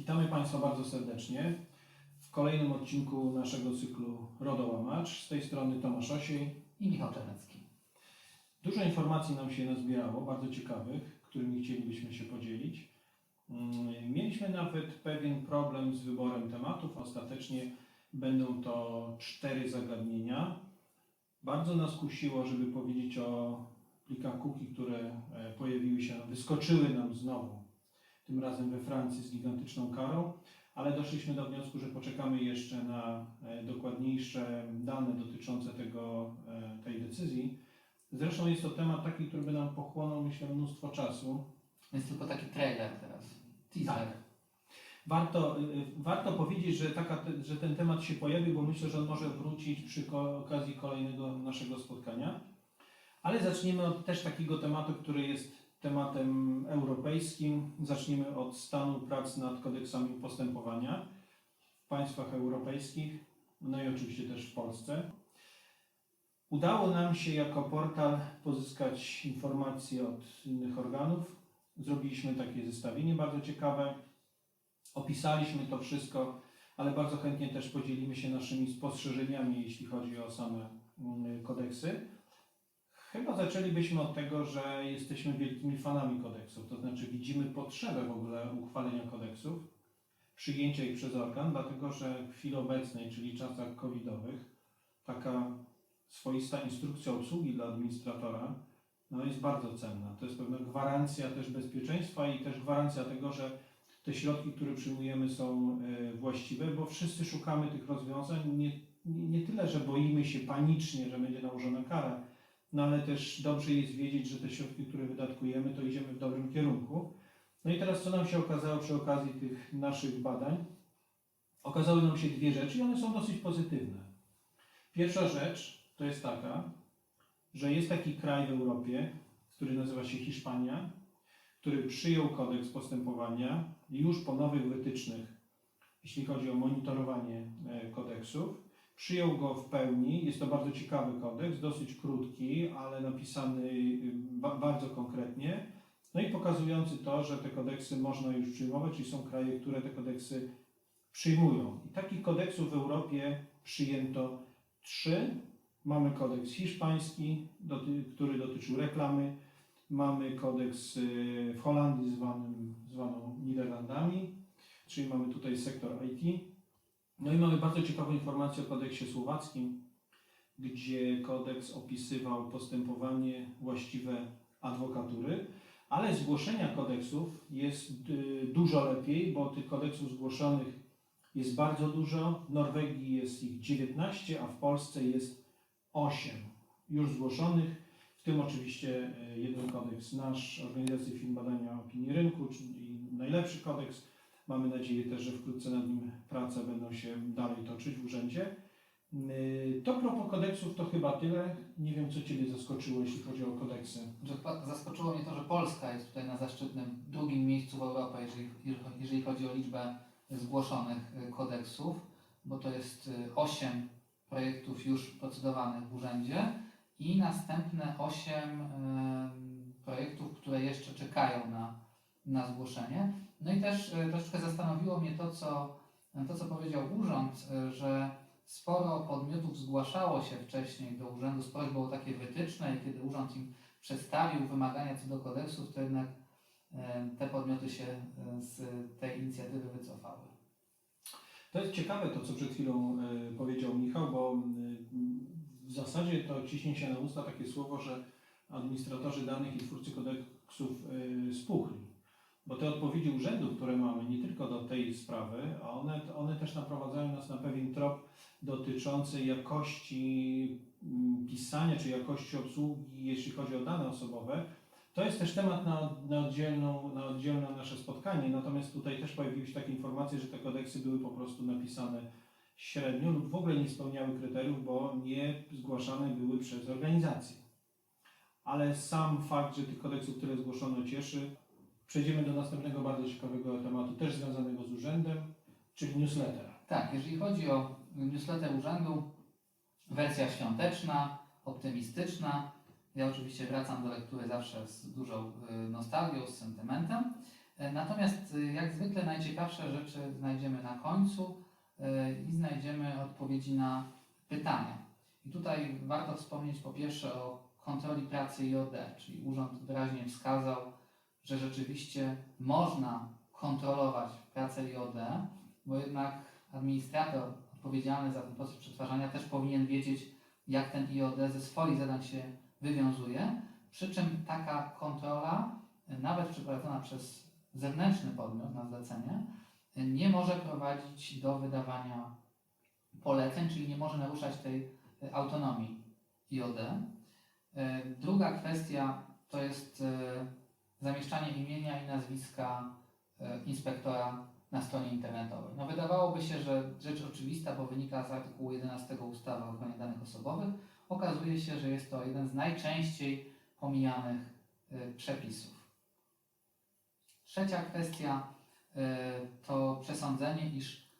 Witamy Państwa bardzo serdecznie w kolejnym odcinku naszego cyklu RODOłamacz. Z tej strony Tomasz Osiej. i Michał Czernecki. Dużo informacji nam się nazbierało, bardzo ciekawych, którymi chcielibyśmy się podzielić. Mm, Mieliśmy nawet pewien problem z wyborem tematów. Ostatecznie będą to cztery zagadnienia. Bardzo nas kusiło, żeby powiedzieć o plikach cookie, które e, pojawiły się, wyskoczyły nam znowu, tym razem we Francji z gigantyczną karą, ale doszliśmy do wniosku, że poczekamy jeszcze na e, dokładniejsze dane dotyczące tego, e, tej decyzji. Zresztą jest to temat taki, który by nam pochłonął, myślę, mnóstwo czasu. Jest tylko taki trailer teraz. Teaser. Tak. Warto, y, warto powiedzieć, że, taka, że ten temat się pojawił, bo myślę, że on może wrócić przy okazji kolejnego naszego spotkania. Ale zaczniemy od też takiego tematu, który jest tematem europejskim. Zacznijmy od stanu prac nad kodeksami postępowania w państwach europejskich, no i oczywiście też w Polsce. Udało nam się jako portal pozyskać informacje od innych organów. Zrobiliśmy takie zestawienie bardzo ciekawe. Opisaliśmy to wszystko, ale bardzo chętnie też podzielimy się naszymi spostrzeżeniami, jeśli chodzi o same mm, kodeksy. Chyba zaczęlibyśmy od tego, że jesteśmy wielkimi fanami kodeksów, to znaczy widzimy potrzebę w ogóle uchwalenia kodeksów, przyjęcia ich przez organ, dlatego że w chwili obecnej, czyli czasach covidowych, taka swoista instrukcja obsługi dla administratora no, jest bardzo cenna. To jest pewna gwarancja też bezpieczeństwa i też gwarancja tego, że te środki, które przyjmujemy są e, właściwe, bo wszyscy szukamy tych rozwiązań. Nie, nie, nie tyle, że boimy się panicznie, że będzie nałożona kara, no ale też dobrze jest wiedzieć, że te środki, które wydatkujemy, to idziemy w dobrym kierunku. No i teraz co nam się okazało przy okazji tych naszych badań? Okazały nam się dwie rzeczy i one są dosyć pozytywne. Pierwsza rzecz to jest taka, że jest taki kraj w Europie, który nazywa się Hiszpania, który przyjął kodeks postępowania już po nowych wytycznych, jeśli chodzi o monitorowanie e, kodeksów. Przyjął go w pełni. Jest to bardzo ciekawy kodeks, dosyć krótki, ale napisany ba- bardzo konkretnie. No i pokazujący to, że te kodeksy można już przyjmować i są kraje, które te kodeksy przyjmują. I takich kodeksów w Europie przyjęto trzy. Mamy kodeks hiszpański, doty, który dotyczył reklamy. Mamy kodeks y, w Holandii zwanym, zwaną Niderlandami, czyli mamy tutaj sektor IT. No i mamy bardzo ciekawą informację o kodeksie słowackim, gdzie kodeks opisywał postępowanie właściwe adwokatury, ale zgłoszenia kodeksów jest y, dużo lepiej, bo tych kodeksów zgłoszonych jest bardzo dużo. W Norwegii jest ich 19, a w Polsce jest 8 już zgłoszonych. W tym oczywiście e, jeden kodeks nasz, Organizacji Firm Badania Opinii Rynku, czyli najlepszy kodeks. Mamy nadzieję też, że wkrótce nad nim prace będą się dalej toczyć w urzędzie. Yy, To propos kodeksów to chyba tyle. Nie wiem, co Ciebie zaskoczyło, jeśli chodzi o kodeksy. Zaskoczyło mnie to, że Polska jest tutaj na zaszczytnym drugim miejscu w Europie, jeżeli, jeżeli chodzi o liczbę zgłoszonych y, kodeksów, bo to jest 8 projektów już procedowanych w urzędzie i następne 8 projektów, które jeszcze czekają na, na zgłoszenie. No i też y, troszeczkę zastanowiło mnie to, co, to, co powiedział urząd, y, że sporo podmiotów zgłaszało się wcześniej do urzędu z prośbą o takie wytyczne i kiedy urząd im przedstawił wymagania co do kodeksów, to jednak e, te podmioty się e, z tej inicjatywy wycofały. To jest ciekawe to, co przed chwilą e, powiedział Michał, bo e, w zasadzie to ciśnie się na usta takie słowo, że administratorzy danych i twórcy kodeksów e, spuchli. Bo te odpowiedzi urzędów, które mamy, nie tylko do tej sprawy, a one, one też naprowadzają nas na pewien trop dotyczący jakości mm, pisania czy jakości obsługi, jeśli chodzi o dane osobowe. To jest też temat na, na, oddzielną, na oddzielne nasze spotkanie, natomiast tutaj też pojawiły się takie informacje, że te kodeksy były po prostu napisane średnio lub w ogóle nie spełniały kryteriów, bo nie zgłaszane były przez organizacje. Ale sam fakt, że tych kodeksów tyle zgłoszono cieszy. Przejdziemy do następnego bardzo ciekawego tematu, też związanego z urzędem, czyli newsletter. Tak, jeżeli chodzi o newsletter urzędu, wersja świąteczna, optymistyczna. Ja oczywiście wracam do lektury zawsze z dużą y, nostalgią, z sentymentem. E, Natomiast y, jak zwykle najciekawsze rzeczy znajdziemy na końcu y, i znajdziemy odpowiedzi na pytania. I tutaj warto wspomnieć po pierwsze o kontroli pracy IOD, czyli urząd wyraźnie wskazał, że rzeczywiście można kontrolować pracę IOD, bo jednak administrator odpowiedzialny za ten proces przetwarzania też powinien wiedzieć, jak ten IOD ze swoich zadań się wywiązuje, przy czym taka kontrola, nawet przeprowadzona przez zewnętrzny podmiot na zlecenie, nie może prowadzić do wydawania poleceń, czyli nie może naruszać tej y, autonomii IOD. Y, Druga kwestia to jest y, zamieszczanie imienia i nazwiska y, inspektora na stronie internetowej. No wydawałoby się, że rzecz oczywista, bo wynika z artykułu 11 ustawy o ochronie danych osobowych, okazuje się, że jest to jeden z najczęściej pomijanych y, przepisów. Trzecia kwestia y, to przesądzenie, iż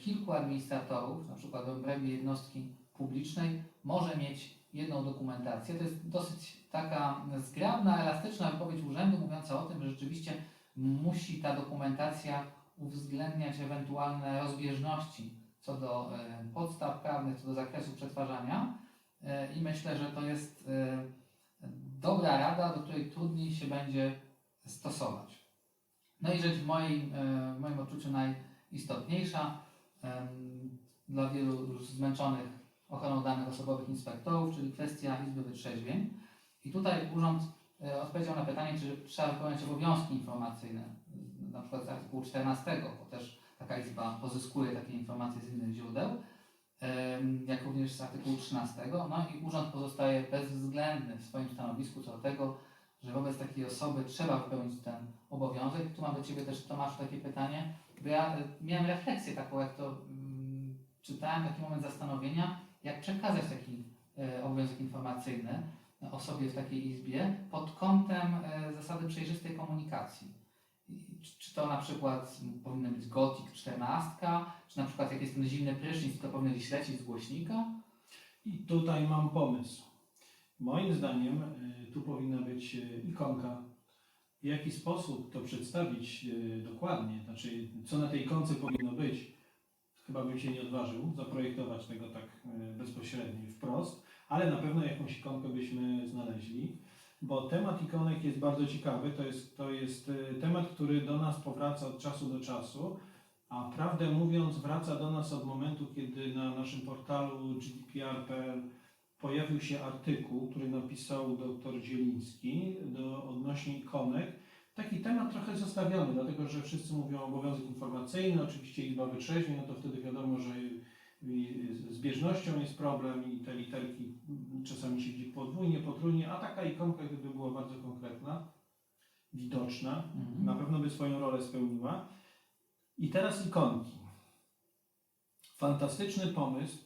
kilku administratorów, przykład w obrębie jednostki publicznej, może mieć jedną dokumentację. To jest dosyć taka zgrabna, elastyczna wypowiedź urzędu mówiąca o tym, że rzeczywiście musi ta dokumentacja uwzględniać ewentualne rozbieżności co do e, podstaw prawnych, co do zakresu przetwarzania E, i myślę, że to jest e, dobra rada, do której trudniej się będzie stosować. No i rzecz w moim, w moim odczuciu najistotniejsza dla wielu już zmęczonych ochroną danych osobowych inspektorów, czyli kwestia Izby Wytrzeźwień. I tutaj urząd e, odpowiedział na pytanie, czy trzeba wypełniać obowiązki informacyjne, na przykład z artykułu 14, bo też taka izba pozyskuje takie informacje z innych źródeł, jak również z artykułu 13. No i urząd pozostaje bezwzględny w swoim stanowisku co do tego, że wobec takiej osoby trzeba wypełnić ten obowiązek. Tu mam do Ciebie też, Tomasz, takie pytanie, bo ja e, miałem refleksję taką, jak to mm, czytałem, taki moment zastanowienia, przekazać taki e, obowiązek informacyjny osobie w takiej izbie pod kątem e, zasady przejrzystej komunikacji. Czy, to na przykład powinien być gotik 14, czy na przykład jak jest ten zimny prysznic, to powinien gdzieś lecieć z głośnika? I tutaj mam pomysł. Moim zdaniem tu powinna być ikonka. W jaki sposób to przedstawić dokładnie, znaczy co na tej ikonce powinno być, chyba bym się nie odważył zaprojektować tego tak y, bezpośrednio, wprost, ale na pewno jakąś ikonkę byśmy znaleźli, bo temat ikonek jest bardzo ciekawy. To jest, to jest y, temat, który do nas powraca od czasu do czasu, a prawdę mówiąc wraca do nas od momentu, kiedy na naszym portalu gdpr.pl pojawił się artykuł, który napisał dr Zieliński do, odnośnie ikonek. Taki temat trochę zostawiony, dlatego że wszyscy mówią o obowiązek informacyjny, oczywiście Izba Wytrzeźwień, no to wtedy wiadomo, że z zbieżnością jest problem i te literki czasami się widzi podwójnie, potrójnie, a taka ikonka gdyby była bardzo konkretna, widoczna, na pewno by swoją rolę spełniła. I teraz ikonki. Fantastyczny pomysł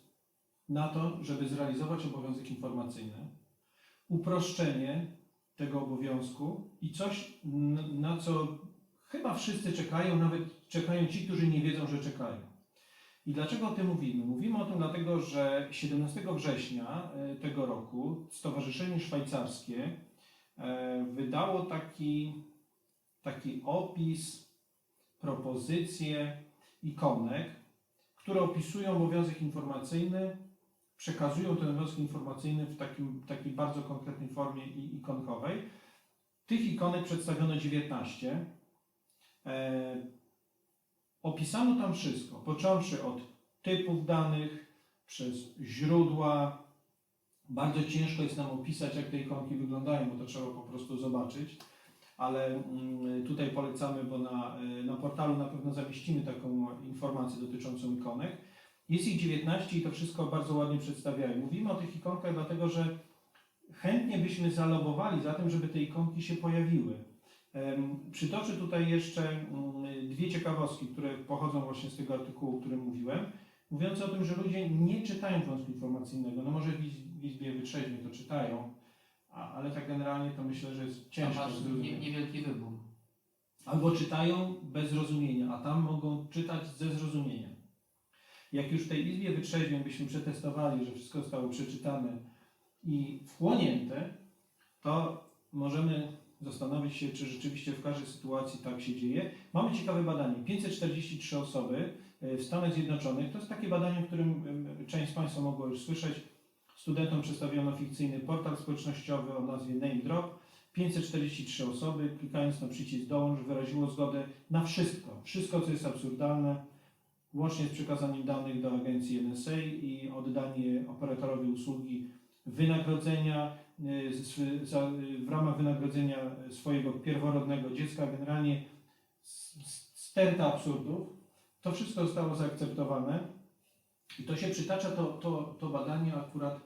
na to, żeby zrealizować obowiązek informacyjny, uproszczenie tego obowiązku i coś, na co chyba wszyscy czekają, nawet czekają ci, którzy nie wiedzą, że czekają. I dlaczego o tym mówimy? Mówimy o tym dlatego, że 17 września e, tego roku Stowarzyszenie Szwajcarskie e, wydało taki, taki opis, propozycje ikonek, które opisują obowiązek informacyjny, przekazują ten obowiązek informacyjny w takim, takiej bardzo konkretnej formie i ikonkowej. Tych ikonek przedstawiono 19. E, opisano tam wszystko, począwszy od typów danych, przez źródła. Bardzo ciężko jest nam opisać, jak te ikonki wyglądają, bo to trzeba po prostu zobaczyć. Ale mm, tutaj polecamy, bo na, y, na portalu na pewno zamieścimy taką informację dotyczącą ikonek. Jest ich 19 i to wszystko bardzo ładnie przedstawiają. Mówimy o tych ikonkach, dlatego że chętnie byśmy zalobowali za tym, żeby te ikonki się pojawiły. Przytoczę tutaj jeszcze mm, dwie ciekawostki, które pochodzą właśnie z tego artykułu, o którym mówiłem, mówiące o tym, że ludzie nie czytają wąsku informacyjnego. No może w Iz- w Izbie Wytrzeźwień to czytają, ale tak generalnie to myślę, że jest ciężko zrozumieć. niewielki wybór. Albo czytają bez zrozumienia, a tam mogą czytać ze zrozumieniem. Jak już w tej Izbie Wytrzeźwień byśmy przetestowali, że wszystko zostało przeczytane i wchłonięte, to możemy zastanowić się, czy rzeczywiście w każdej sytuacji tak się dzieje. Mamy ciekawe badanie. 543 osoby e, w Stanach Zjednoczonych. To jest takie badanie, o którym część z Państwa mogło już słyszeć. Studentom przedstawiono fikcyjny portal społecznościowy o nazwie NameDrop. 543 osoby, klikając na przycisk dołącz, wyraziło zgodę na wszystko. Wszystko, co jest absurdalne, łącznie z przekazaniem danych do agencji NSA i oddanie operatorowi usługi wynagrodzenia y, w ramach wynagrodzenia swojego pierworodnego dziecka, generalnie sterta absurdów. To wszystko zostało zaakceptowane i to się przytacza, to, to, to badanie akurat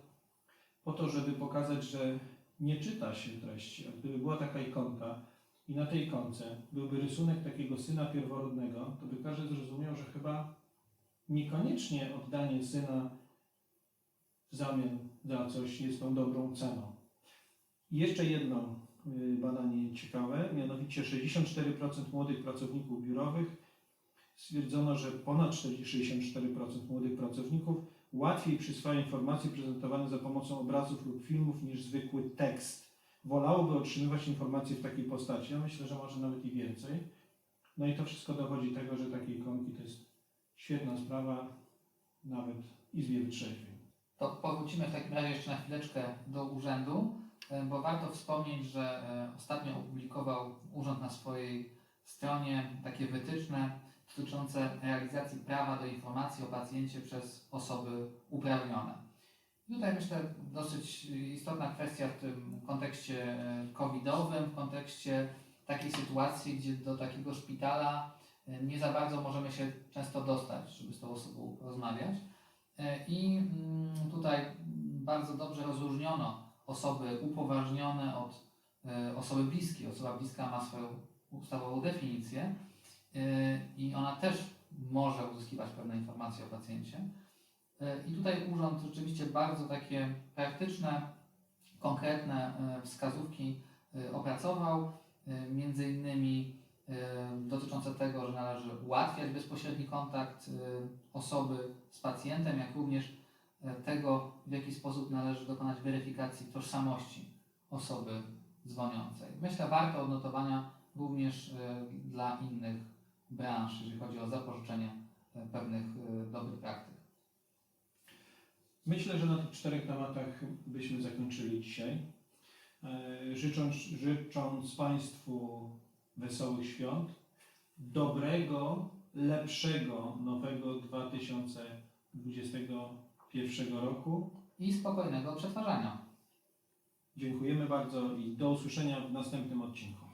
po to, żeby pokazać, że nie czyta się treści. Gdyby była taka ikonka i na tej ikonce byłby rysunek takiego syna pierworodnego, to by każdy zrozumiał, że chyba niekoniecznie oddanie syna w zamian za coś jest tą dobrą ceną. I jeszcze jedno y, badanie ciekawe, mianowicie 64% młodych pracowników biurowych stwierdzono, że ponad 64% młodych pracowników łatwiej przyswaja informacje prezentowane za pomocą obrazów lub filmów niż zwykły tekst. Wolałoby otrzymywać informacje w takiej postaci. Ja myślę, że może nawet i więcej. No i to wszystko dowodzi tego, że takie ikonki to jest świetna sprawa, nawet Izbie Wytrzeźwień. To powrócimy w takim razie jeszcze na chwileczkę do urzędu, e, bo warto wspomnieć, że e, ostatnio opublikował urząd na swojej stronie takie wytyczne dotyczące realizacji prawa do informacji o pacjencie przez osoby uprawnione. Tutaj myślę dosyć istotna kwestia w tym kontekście e, covidowym, w kontekście takiej sytuacji, gdzie do takiego szpitala e, nie za bardzo możemy się często dostać, żeby z tą osobą rozmawiać. E, I mm, tutaj bardzo dobrze rozróżniono osoby upoważnione od osoby bliskiej. Osoba bliska ma swoją ustawową definicję i ona też może uzyskiwać pewne informacje o pacjencie. E, I tutaj urząd rzeczywiście bardzo takie praktyczne, konkretne e, wskazówki e, opracował, między innymi dotyczące tego, że należy ułatwiać bezpośredni kontakt osoby z pacjentem, jak również tego, w jaki sposób należy dokonać weryfikacji tożsamości osoby dzwoniącej. Myślę, warto odnotowania również dla innych branż, jeżeli chodzi o zapożyczenie pewnych dobrych praktyk. Myślę, że na tych czterech tematach byśmy zakończyli dzisiaj. E, Życząc, życząc Państwu wesołych świąt, dobrego, lepszego nowego 2021 roku. I spokojnego przetwarzania. Dziękujemy bardzo i do usłyszenia w następnym odcinku.